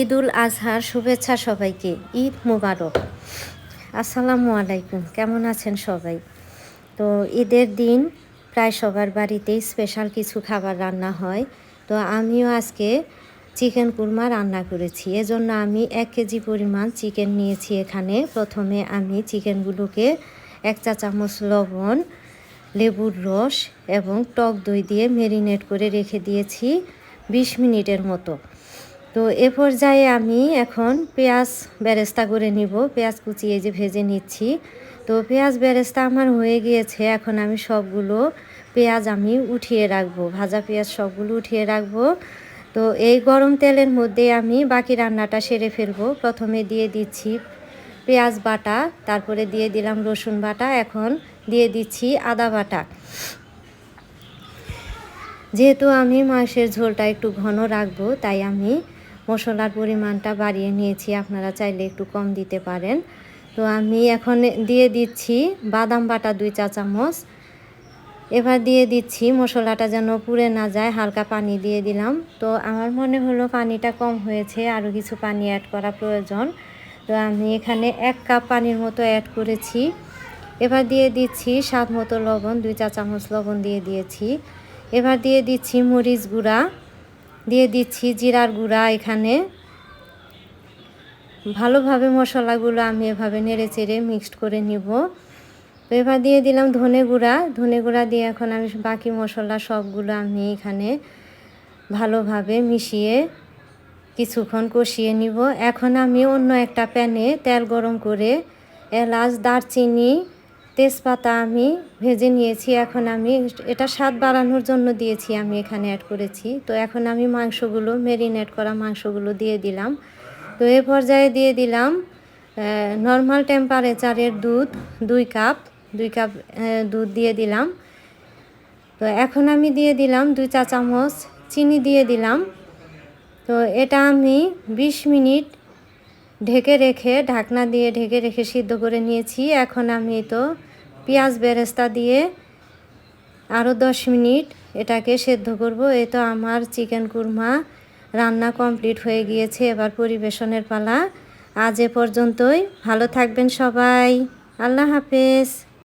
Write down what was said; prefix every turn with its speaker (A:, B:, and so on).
A: ঈদুল আজহার শুভেচ্ছা সবাইকে। ঈদ মুবারক। আসসালামু আলাইকুম। কেমন আছেন সবাই? তো ঈদের দিন প্রায় সবার বাড়িতেই স্পেশাল কিছু খাবার রান্না হয়। তো আমিও আজকে চিকেন কুরমা রান্না করেছি। এজন্য আমি এক কেজি পরিমাণ চিকেন নিয়েছি এখানে। প্রথমে আমি চিকেনগুলোকে এক চা চামচ লবণ, লেবুর রস এবং টক দই দিয়ে মেরিনেট করে রেখে দিয়েছি বিশ মিনিটের মতো। তো এ পর্যায়ে আমি এখন পেঁয়াজ বেরেস্তা করে নিব। পেঁয়াজ কুচিয়ে যে ভেজে নিচ্ছি। তো পেঁয়াজ বেরেস্তা আমার হয়ে গিয়েছে। এখন আমি সবগুলো পেঁয়াজ আমি উঠিয়ে রাখব। ভাজা পেঁয়াজ সবগুলো উঠিয়ে রাখব। তো এই গরম তেলের মধ্যে আমি বাকি রান্নাটা সেরে ফেলব। প্রথমে দিয়ে দিচ্ছি পেঁয়াজ বাটা, তারপরে দিয়ে দিলাম রসুন বাটা, এখন দিয়ে দিচ্ছি আদা বাটা। যেহেতু আমি মাংসের ঝোলটা একটু ঘন রাখব, তাই আমি মশলার পরিমাণটা বাড়িয়ে নিয়েছি, আপনারা চাইলে একটু কম দিতে পারেন। তো আমি এখন দিয়ে দিচ্ছি বাদাম বাটা দুই চা চামচ। এবার দিয়ে দিচ্ছি মশলাটা যেন পুড়ে না যায়, হালকা পানি দিয়ে দিলাম। তো আমার মনে হলো পানিটা কম হয়েছে আরও কিছু পানি অ্যাড করা প্রয়োজন। তো আমি এখানে এক কাপ পানির মতো অ্যাড করেছি। এবার দিয়ে দিচ্ছি স্বাদ মতো লবণ, দুই চা চামচ লবণ দিয়ে দিয়েছি। এবার দিয়ে দিচ্ছি মরিচ গুঁড়া। দিয়ে দিচ্ছি জিরার গুঁড়া এখানে। ভালোভাবে মশলাগুলো আমি এভাবে নেড়ে চেড়ে মিক্সড করে নিব। তো এবার দিয়ে দিলাম ধনে গুঁড়া। ধনে গুঁড়া দিয়ে এখন আমি বাকি মশলা সবগুলো আমি এখানে ভালোভাবে মিশিয়ে কিছুক্ষণ কষিয়ে নিব। এখন আমি অন্য একটা প্যানে তেল গরম করে এলাচ, দারচিনি তেজপাতা আমি ভেজে নিয়েছি, এখন আমি এটা স্বাদ বাড়ানোর জন্য দিয়েছি, আমি এখানে অ্যাড করেছি। তো এখন আমি মাংসগুলো মেরিনেট করা মাংসগুলো দিয়ে দিলাম। তো এ পর্যায়ে দিয়ে দিলাম নর্মাল টেম্পারেচারের দুধ, দুই কাপ দুই কাপ দুধ দিয়ে দিলাম। তো এখন আমি দিয়ে দিলাম দুই চা চামচ চিনি দিয়ে দিলাম। তো এটা আমি ২০ মিনিট ঢেকে রেখে, ঢাকনা দিয়ে ঢেকে রেখে সিদ্ধ করে নিয়েছি। এখন আমি তো পেঁয়াজ বেরেস্তা দিয়ে আরও দশ মিনিট এটাকে সেদ্ধ করব। এ তো আমার চিকেন কুরমা রান্না কমপ্লিট হয়ে গিয়েছে এবার পরিবেশনের পালা। আজ এ পর্যন্তই। ভালো থাকবেন সবাই। আল্লাহ হাফেজ।